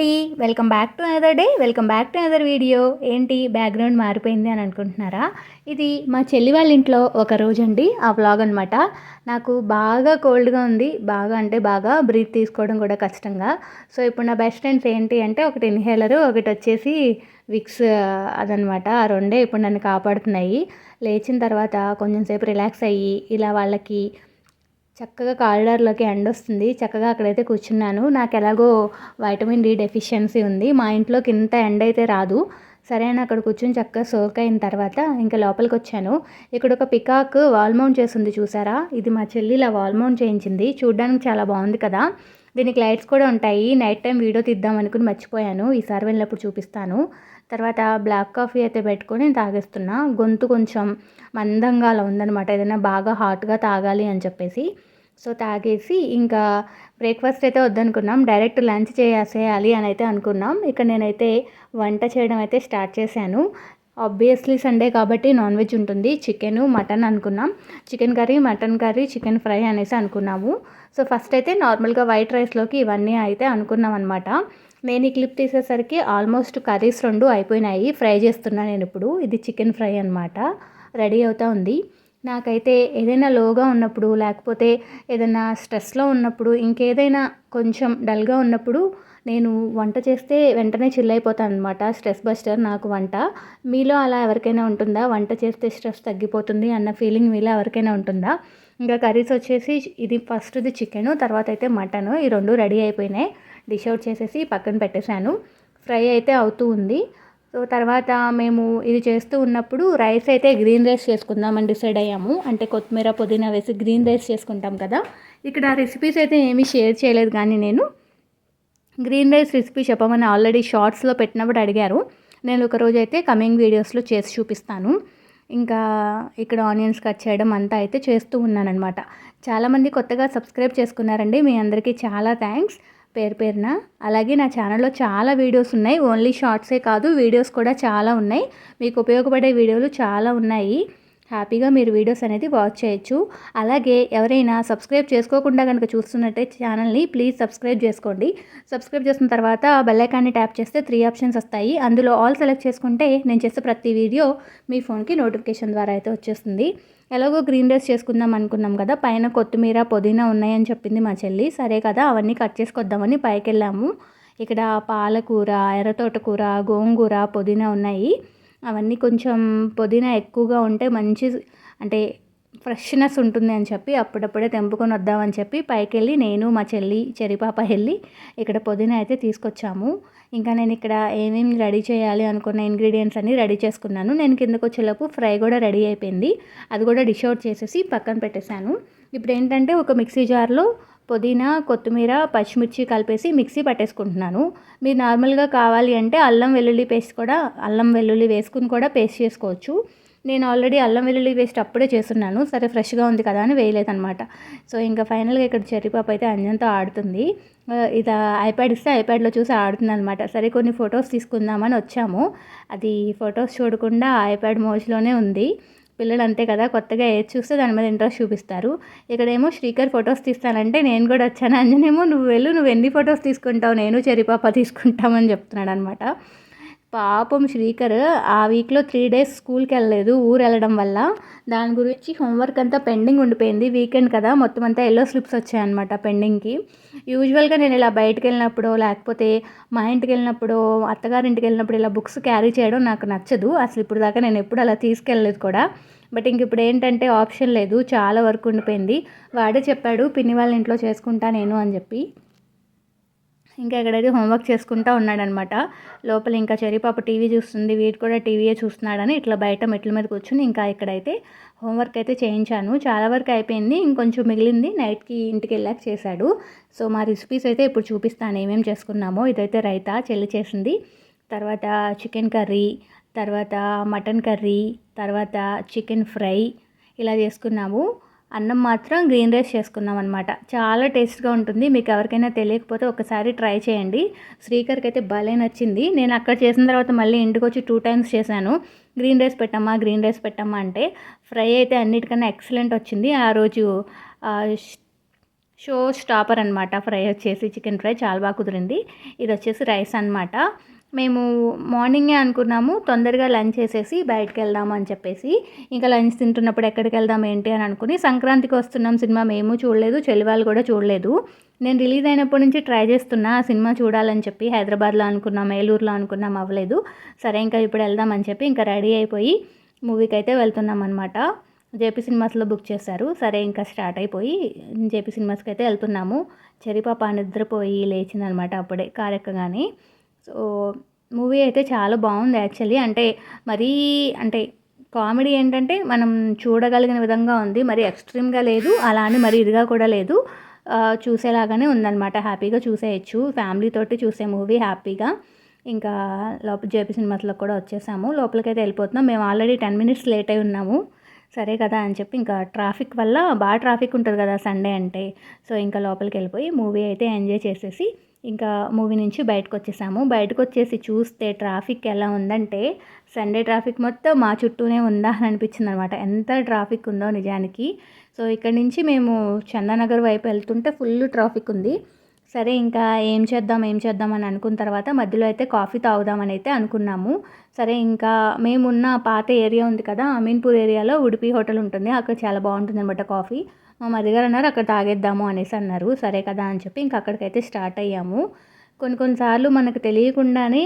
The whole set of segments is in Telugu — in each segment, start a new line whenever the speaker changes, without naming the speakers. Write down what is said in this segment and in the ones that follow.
అండి. Welcome back to another day welcome back to another video ఏంటి? బ్యాక్గ్రౌండ్ మారిపోయింది అని అనుకుంటున్నారా? ఇది మా చెల్లి వాళ్ళ ఇంట్లో ఒక రోజు అండి ఆ వ్లాగ్ అనమాట నాకు బాగా కోల్డ్గా ఉంది. బాగా అంటే బాగా బ్రీత్ తీసుకోవడం కూడా కష్టంగా. సో ఇప్పుడు నా బెస్ట్ ఫ్రెండ్స్ ఏంటి అంటే ఒకటి ఇన్హేలర్ ఒకటి వచ్చేసి విక్స్ అదనమాట ఆ రెండే ఇప్పుడు నన్ను కాపాడుతున్నాయి. లేచిన తర్వాత కొంచెం సేపు రిలాక్స్ అయ్యి ఇలా వాళ్ళకి చక్కగా కారిడార్లోకి ఎండ వస్తుంది. చక్కగా అక్కడైతే కూర్చున్నాను. నాకు ఎలాగో వైటమిన్ డి డెఫిషియన్సీ ఉంది. మా ఇంట్లోకి ఇంత ఎండ అయితే రాదు. సరే అని అక్కడ కూర్చొని చక్కగా సోక్ అయిన తర్వాత ఇంకా లోపలికి వచ్చాను. ఇక్కడ ఒక పికాక్ వాల్ మౌంట్ చేసింది చూసారా? ఇది మా చెల్లి ఇలా వాల్ మౌంట్ చేయించింది. చూడడానికి చాలా బాగుంది కదా? దీనికి లైట్స్ కూడా ఉంటాయి. నైట్ టైం వీడియో తీద్దాం అనుకుని మర్చిపోయాను. ఈసారి వెళ్ళినప్పుడు చూపిస్తాను. తర్వాత బ్లాక్ కాఫీ అయితే పెట్టుకొని తాగేస్తున్నా. గొంతు కొంచెం మందంగా అలా ఉందనమాట ఏదైనా బాగా హాట్గా తాగాలి అని చెప్పేసి. సో తాగేసి ఇంకా బ్రేక్ఫాస్ట్ అయితే వద్దనుకున్నాం. డైరెక్ట్ లంచ్ చేసేయాలి అని అయితే అనుకున్నాం. ఇక్కడ నేనైతే వంట చేయడం అయితే స్టార్ట్ చేశాను. ఆబ్వియస్లీ సండే కాబట్టి నాన్ వెజ్ ఉంటుంది. చికెన్ మటన్ అనుకున్నాం. Chicken curry mutton curry chicken fry అనేసి అనుకున్నాము. సో ఫస్ట్ అయితే నార్మల్గా వైట్ రైస్లోకి ఇవన్నీ అయితే అనుకున్నాం అనమాట నేను ఈ క్లిప్ తీసేసరికి ఆల్మోస్ట్ కర్రీస్ రెండు అయిపోయినాయి. ఫ్రై చేస్తున్నాను నేను ఇప్పుడు. ఇది చికెన్ ఫ్రై అనమాట రెడీ అవుతూ ఉంది. నాకైతే ఏదైనా లోగా ఉన్నప్పుడు లేకపోతే ఏదైనా స్ట్రెస్లో ఉన్నప్పుడు ఇంకేదైనా కొంచెం డల్గా ఉన్నప్పుడు నేను వంట చేస్తే వెంటనే చిల్ అయిపోతాను అనమాట స్ట్రెస్ బస్టర్ నాకు వంట. మీలో అలా ఎవరికైనా ఉంటుందా? వంట చేస్తే స్ట్రెస్ తగ్గిపోతుంది అన్న ఫీలింగ్ మీలో ఎవరికైనా ఉంటుందా? ఇంకా కర్రీస్ వచ్చేసి ఇది ఫస్ట్ది చికెన్ తర్వాత అయితే మటన్. ఈ రెండు రెడీ అయిపోయినాయి. డిష్ అవుట్ చేసేసి పక్కన పెట్టేశాను. ఫ్రై అయితే అవుతూ ఉంది. సో తర్వాత మేము ఇది చేస్తూ ఉన్నప్పుడు రైస్ అయితే గ్రీన్ రైస్ చేసుకుందామని డిసైడ్ అయ్యాము. అంటే కొత్తిమీర పుదీనా వేసి గ్రీన్ రైస్ చేసుకుంటాం కదా. ఇక్కడ రెసిపీస్ అయితే ఏమీ షేర్ చేయలేదు కానీ నేను. గ్రీన్ రైస్ రెసిపీ చెప్పమని ఆల్రెడీ షార్ట్స్లో పెట్టినప్పుడు అడిగారు. నేను ఒకరోజు అయితే కమింగ్ వీడియోస్లో చేసి చూపిస్తాను. ఇంకా ఇక్కడ ఆనియన్స్ కట్ చేయడం అంతా అయితే చేస్తూ ఉన్నానన్నమాట. చాలామంది కొత్తగా సబ్స్క్రైబ్ చేసుకున్నారండి. మీ అందరికీ చాలా థ్యాంక్స్. పేరు పేరున. అలాగే నా ఛానల్లో చాలా వీడియోస్ ఉన్నాయి. ఓన్లీ షార్ట్సే కాదు వీడియోస్ కూడా చాలా ఉన్నాయి. మీకు ఉపయోగపడే వీడియోలు చాలా ఉన్నాయి. హ్యాపీగా మీరు వీడియోస్ అనేది వాచ్ చేయొచ్చు. అలాగే ఎవరైనా సబ్స్క్రైబ్ చేసుకోకుండా కనుక చూస్తున్నట్టే ఛానల్ని ప్లీజ్ సబ్స్క్రైబ్ చేసుకోండి. సబ్స్క్రైబ్ చేసిన తర్వాత బెల్లైకాన్ని ట్యాప్ చేస్తే త్రీ ఆప్షన్స్ వస్తాయి. అందులో ఆల్ సెలెక్ట్ చేసుకుంటే నేను చేసే ప్రతి వీడియో మీ ఫోన్కి నోటిఫికేషన్ ద్వారా అయితే వచ్చేస్తుంది. ఎలాగో గ్రీన్ రైస్ చేసుకుందాం అనుకున్నాం కదా పైన కొత్తిమీర పుదీనా ఉన్నాయని చెప్పింది మా చెల్లి. సరే కదా అవన్నీ కట్ చేసుకొద్దామని పైకి వెళ్ళాము ఇక్కడ పాలకూర ఎర్రతోటకూర గోంగూర పుదీనా ఉన్నాయి. అవన్నీ కొంచెం పుదీనా ఎక్కువగా ఉంటే మంచి అంటే ఫ్రెష్నెస్ ఉంటుంది అని చెప్పి అప్పుడప్పుడే తెంపుకొని వద్దామని చెప్పి పైకి వెళ్ళి నేను మా చెల్లి చెరిపాప వెళ్ళి ఇక్కడ పుదీనా అయితే తీసుకొచ్చాము. ఇంకా నేను ఇక్కడ ఏమేమి రెడీ చేయాలి అనుకున్న ఇంగ్రీడియంట్స్ అన్నీ రెడీ చేసుకున్నాను. నేను కిందకు వచ్చేలోపు ఫ్రై కూడా రెడీ అయిపోయింది. అది కూడా డిష్ అవుట్ చేసేసి పక్కన పెట్టేశాను. ఇప్పుడు ఏంటంటే ఒక మిక్సీ జార్లో పుదీనా కొత్తిమీర పచ్చిమిర్చి కలిపేసి మిక్సీ పట్టేసుకుంటున్నాను. మీరు నార్మల్గా కావాలి అంటే అల్లం వెల్లుల్లి పేస్ట్ కూడా అల్లం వెల్లుల్లి వేసుకుని కూడా పేస్ట్ చేసుకోవచ్చు. నేను ఆల్రెడీ అల్లం వెల్లుల్లి పేస్ట్ అప్పుడే చేస్తున్నాను. సరే ఫ్రెష్గా ఉంది కదా అని వేయలేదనమాట సో ఇంకా ఫైనల్గా ఇక్కడ చెర్రీపాపు అయితే అంజంతో ఆడుతుంది. ఇది ఐప్యాడ్ ఇస్తే ఐప్యాడ్లో చూసి ఆడుతుంది అనమాట సరే కొన్ని ఫొటోస్ తీసుకుందామని వచ్చాము. అది ఫొటోస్ చూడకుండా ఐప్యాడ్ మోజ్లోనే ఉంది. పిల్లలు అంతే కదా కొత్తగా ఏది చూస్తే దాని మీద ఇంట్రెస్ట్ చూపిస్తారు. ఇక్కడేమో శ్రీకర్ ఫొటోస్ తీస్తానంటే నేను కూడా వచ్చాను. అంజనేమో నువ్వు వెళ్ళు నువ్వు ఎన్ని ఫొటోస్ తీసుకుంటావు? నేను చెరిపాప తీసుకుంటామని చెప్తున్నాడు అనమాట పాపం శ్రీకర్ ఆ వీక్లో త్రీ డేస్ స్కూల్కి వెళ్ళలేదు ఊరు వెళ్ళడం వల్ల. దాని గురించి హోంవర్క్ అంతా పెండింగ్ ఉండిపోయింది. వీకెండ్ కదా మొత్తం అంతా ఎల్లో స్లిప్స్ వచ్చాయన్నమాట పెండింగ్కి. యూజువల్గా నేను ఇలా బయటకు వెళ్ళినప్పుడు లేకపోతే మా ఇంటికి వెళ్ళినప్పుడు అత్తగారింటికి వెళ్ళినప్పుడు ఇలా బుక్స్ క్యారీ చేయడం నాకు నచ్చదు. అసలు ఇప్పుడు దాకా నేను ఎప్పుడు అలా తీసుకెళ్ళలేదు కూడా. బట్ ఇంక ఇప్పుడు ఏంటంటే ఆప్షన్ లేదు చాలా వర్క్ ఉండిపోయింది. వాడే చెప్పాడు పిన్ని వాళ్ళ ఇంట్లో చేసుకుంటా నేను అని చెప్పి. ఇంకా ఎక్కడైతే హోంవర్క్ చేసుకుంటూ ఉన్నాడనమాట లోపల ఇంకా చెరిపాప టీవీ చూస్తుంది వీటి కూడా టీవీయే చూస్తున్నాడని ఇట్లా బయట మెట్ల మీద కూర్చుని ఇంకా ఇక్కడైతే హోంవర్క్ అయితే చేయించాను. చాలా వరకు అయిపోయింది ఇంకొంచెం మిగిలింది నైట్కి ఇంటికి వెళ్ళాక చేశాడు. సో మా రెసిపీస్ అయితే ఇప్పుడు చూపిస్తాను ఏమేమి చేసుకున్నామో. ఇదైతే రైతా చెల్లి చేసింది. తర్వాత చికెన్ కర్రీ తర్వాత మటన్ కర్రీ తర్వాత చికెన్ ఫ్రై ఇలా చేసుకున్నాము. అన్నం మాత్రం గ్రీన్ రైస్ చేసుకున్నాం అనమాట చాలా టేస్ట్గా ఉంటుంది. మీకు ఎవరికైనా తెలియకపోతే ఒకసారి ట్రై చేయండి. శ్రీకర్కి అయితే భలే నచ్చింది. నేను అక్కడ చేసిన తర్వాత మళ్ళీ ఇంటికి వచ్చి టూ టైమ్స్ చేశాను. గ్రీన్ రైస్ పెట్టమ్మా గ్రీన్ రైస్ పెట్టమ్మా అంటే ఫ్రై అయితే అన్నిటికన్నా ఎక్సలెంట్ వచ్చింది. ఆ రోజు షో స్టాపర్ అనమాట ఫ్రై వచ్చేసి చికెన్ ఫ్రై చాలా బాగా కుదిరింది. ఇది వచ్చేసి రైస్ అనమాట మేము మార్నింగే అనుకున్నాము తొందరగా లంచ్ చేసేసి బయటకు వెళ్దాము అని చెప్పేసి. ఇంకా లంచ్ తింటున్నప్పుడు ఎక్కడికి వెళ్దాం ఏంటి అని అనుకుని సంక్రాంతికి వస్తున్నాం సినిమా మేము చూడలేదు చెలివాళ్ళు కూడా చూడలేదు. నేను రిలీజ్ అయినప్పటి నుంచి ట్రై చేస్తున్నా ఆ సినిమా చూడాలని చెప్పి హైదరాబాద్లో అనుకున్నాం ఏలూరులో అనుకున్నాం అవ్వలేదు. సరే ఇంకా ఇప్పుడు వెళ్దామని చెప్పి ఇంకా రెడీ అయిపోయి మూవీకి అయితే వెళ్తున్నాం అనమాట జేపీ సినిమాస్లో బుక్ చేశారు. సరే ఇంకా స్టార్ట్ అయిపోయి జేపీ సినిమాస్కి అయితే వెళ్తున్నాము. చెరిపాప నిద్రపోయి లేచిందనమాట అప్పుడే కారెక్కగానే. సో మూవీ అయితే చాలా బాగుంది యాక్చువల్లీ. అంటే మరీ అంటే కామెడీ ఏంటంటే మనం చూడగలిగిన విధంగా ఉంది. మరి ఎక్స్ట్రీమ్గా లేదు. అలా అని మరి ఇదిగా కూడా లేదు. చూసేలాగానే ఉందన్నమాట. హ్యాపీగా చూసేయచ్చు. ఫ్యామిలీ తోటి చూసే మూవీ హ్యాపీగా. ఇంకా లోపల జేపీ సినిమాస్లో కూడా వచ్చేసాము. లోపలికైతే వెళ్ళిపోతున్నాం. మేము ఆల్రెడీ టెన్ మినిట్స్ లేట్ అయి ఉన్నాము. సరే కదా అని చెప్పి ఇంకా ట్రాఫిక్ వల్ల బాగా ట్రాఫిక్ ఉంటుంది కదా సండే అంటే. సో ఇంకా లోపలికి వెళ్ళిపోయి మూవీ అయితే ఎంజాయ్ చేసేసి ఇంకా మూవీ నుంచి బయటకు వచ్చేసాము బయటకు వచ్చేసి చూస్తే ట్రాఫిక్ ఎలా ఉందంటే సండే ట్రాఫిక్ మొత్తం మా చుట్టూనే ఉందా అని అనిపించింది అనమాట ఎంత ట్రాఫిక్ ఉందో నిజానికి. సో ఇక్కడ నుంచి మేము చందానగర్ వైపు వెళ్తుంటే ఫుల్ ట్రాఫిక్ ఉంది. సరే ఇంకా ఏం చేద్దాం ఏం చేద్దాం అని అనుకున్న తర్వాత మధ్యలో అయితే కాఫీ తాగుదామని అయితే అనుకున్నాము. సరే ఇంకా మేమున్న పాత ఏరియా ఉంది కదా అమీన్పూర్ ఏరియాలో ఉడిపి హోటల్ ఉంటుంది. అక్కడ చాలా బాగుంటుంది అనమాట కాఫీ మా మరిగారు అన్నారు అక్కడ తాగేద్దాము అనేసి అన్నారు. సరే కదా అని చెప్పి ఇంకా అక్కడికైతే స్టార్ట్ అయ్యాము. కొన్ని కొన్నిసార్లు మనకు తెలియకుండానే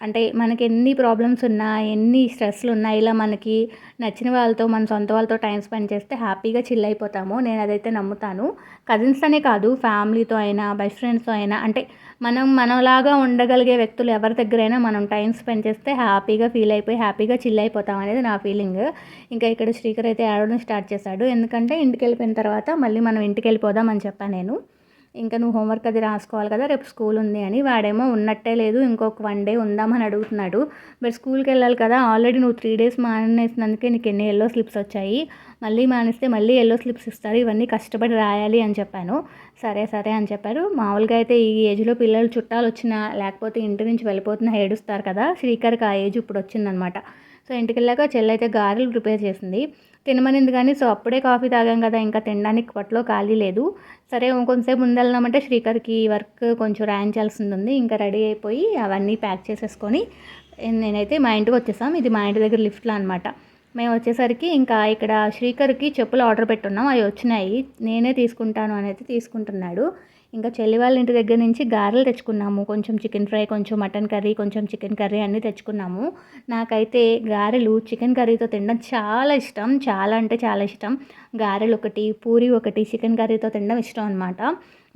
అంటే మనకి ఎన్ని ప్రాబ్లమ్స్ ఉన్నా ఎన్ని స్ట్రెస్లు ఉన్నా ఇలా మనకి నచ్చిన వాళ్ళతో మన సొంత వాళ్ళతో టైం స్పెండ్ చేస్తే హ్యాపీగా చిల్ అయిపోతాము. నేను అదైతే నమ్ముతాను. కజిన్స్తోనే కాదు ఫ్యామిలీతో అయినా బెస్ట్ ఫ్రెండ్స్తో అయినా అంటే మనం మనలాగా ఉండగలిగే వ్యక్తులు ఎవరి దగ్గరైనా మనం టైం స్పెండ్ చేస్తే హ్యాపీగా ఫీల్ అయిపోయి హ్యాపీగా చిల్ అయిపోతాం అనేది నా ఫీలింగ్ ఇంకా ఇక్కడ శ్రీకర్ అయితే ఆడడం స్టార్ట్ చేశాడు. ఎందుకంటే ఇంటికి వెళ్ళిపోయిన తర్వాత మళ్ళీ మనం ఇంటికి వెళ్ళిపోదాం అని చెప్పాను నేను. ఇంకా నువ్వు హోంవర్క్ అది రాసుకోవాలి కదా రేపు స్కూల్ ఉంది అని. వాడేమో ఉన్నట్టే లేదు ఇంకొక వన్ డే ఉందామని అడుగుతున్నాడు. బట్ స్కూల్కి వెళ్ళాలి కదా ఆల్రెడీ నువ్వు త్రీ డేస్ మానేసినందుకే నీకు ఎన్ని ఎల్లో స్లిప్స్ వచ్చాయి. మళ్ళీ మానేస్తే మళ్ళీ ఎల్లో స్లిప్స్ ఇస్తారు. ఇవన్నీ కష్టపడి రాయాలి అని చెప్పాను. సరే సరే అని చెప్పారు మామూలుగా అయితే ఈ ఏజ్లో పిల్లలు చుట్టాలు వచ్చినా లేకపోతే ఇంటి నుంచి వెళ్ళిపోతున్నా ఏడుస్తారు కదా. శ్రీకర్కి ఆ ఏజ్ ఇప్పుడు వచ్చిందనమాట. సో ఇంటికి వెళ్ళాక చెల్లైతే గారెలు ప్రిపేర్ చేసింది. తినమనింది కానీ సో అప్పుడే కాఫీ తాగాం కదా ఇంకా తినడానికి పట్లో ఖాళీ లేదు. సరే కొంతసేపు ముందెళ్దామంటే శ్రీకర్కి వర్క్ కొంచెం రాయించాల్సింది ఉంది ఇంకా రెడీ అయిపోయి అవన్నీ ప్యాక్ చేసేసుకొని నేనైతే మా ఇంటికి వచ్చేసాం. ఇది మా ఇంటి దగ్గర లిఫ్ట్లో అనమాట మేము వచ్చేసరికి ఇంకా ఇక్కడ శ్రీకర్కి చెప్పులు ఆర్డర్ పెట్టున్నాం. అవి వచ్చినాయి. నేనే తీసుకుంటాను అనేది తీసుకుంటున్నాడు. ఇంకా చెల్లి వాళ్ళ ఇంటి దగ్గర నుంచి గారెలు తెచ్చుకున్నాము. కొంచెం చికెన్ ఫ్రై కొంచెం మటన్ కర్రీ కొంచెం చికెన్ కర్రీ అన్నీ తెచ్చుకున్నాము. నాకైతే గారెలు చికెన్ కర్రీతో తినడం చాలా ఇష్టం. చాలా అంటే చాలా ఇష్టం. గారెలు ఒకటి పూరి ఒకటి చికెన్ కర్రీతో తినడం ఇష్టం అనమాట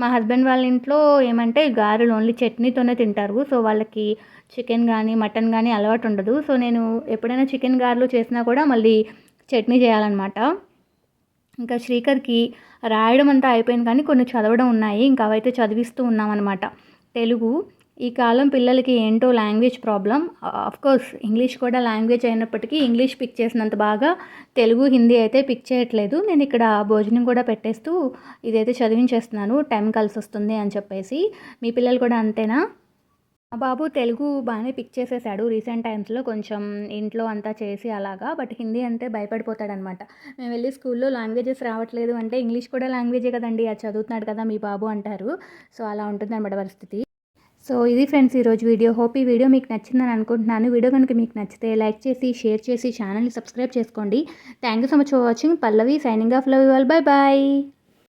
మా హస్బెండ్ వాళ్ళ ఇంట్లో ఏమంటే గారెలు ఓన్లీ చట్నీతోనే తింటారు. సో వాళ్ళకి చికెన్ కానీ మటన్ కానీ అలవాటు ఉండదు. సో నేను ఎప్పుడైనా చికెన్ గారెలు చేసినా కూడా మళ్ళీ చట్నీ చేయాలన్నమాట. ఇంకా శ్రీకర్కి రాయడం అంతా అయిపోయింది కానీ కొన్ని చదవడం ఉన్నాయి. ఇంకా అవైతే చదివిస్తూ ఉన్నామన్నమాట. తెలుగు ఈ కాలం పిల్లలకి ఏంటో లాంగ్వేజ్ ప్రాబ్లం. కోర్స్ ఇంగ్లీష్ కూడా లాంగ్వేజ్ అయినప్పటికీ ఇంగ్లీష్ పిక్ చేసినంత బాగా తెలుగు హిందీ అయితే పిక్ చేయట్లేదు. నేను ఇక్కడ భోజనం కూడా పెట్టేస్తూ ఇదైతే చదివించేస్తున్నాను. టైం కలిసి వస్తుంది అని చెప్పేసి. మీ పిల్లలు కూడా అంతేనా? మా బాబు తెలుగు బాగానే పిక్ చేసేసాడు రీసెంట్ టైమ్స్లో కొంచెం ఇంట్లో అంతా చేసి అలాగా బట్ హిందీ అంతే భయపడిపోతాడనమాట. మేము వెళ్ళి స్కూల్లో లాంగ్వేజెస్ రావట్లేదు అంటే ఇంగ్లీష్ కూడా లాంగ్వేజే కదండి అది చదువుతున్నాడు కదా మీ బాబు అంటారు. సో అలా ఉంటుందన్నమాట పరిస్థితి. సో ఇది ఫ్రెండ్స్ ఈరోజు వీడియో. హోప్ ఈ వీడియో మీకు నచ్చిందని అనుకుంటున్నాను. వీడియో కనుక మీకు నచ్చితే లైక్ చేసి షేర్ చేసి ఛానల్ని సబ్స్క్రైబ్ చేసుకోండి. Thank you so much for watching. Pallavi signing off love you all. Bye bye.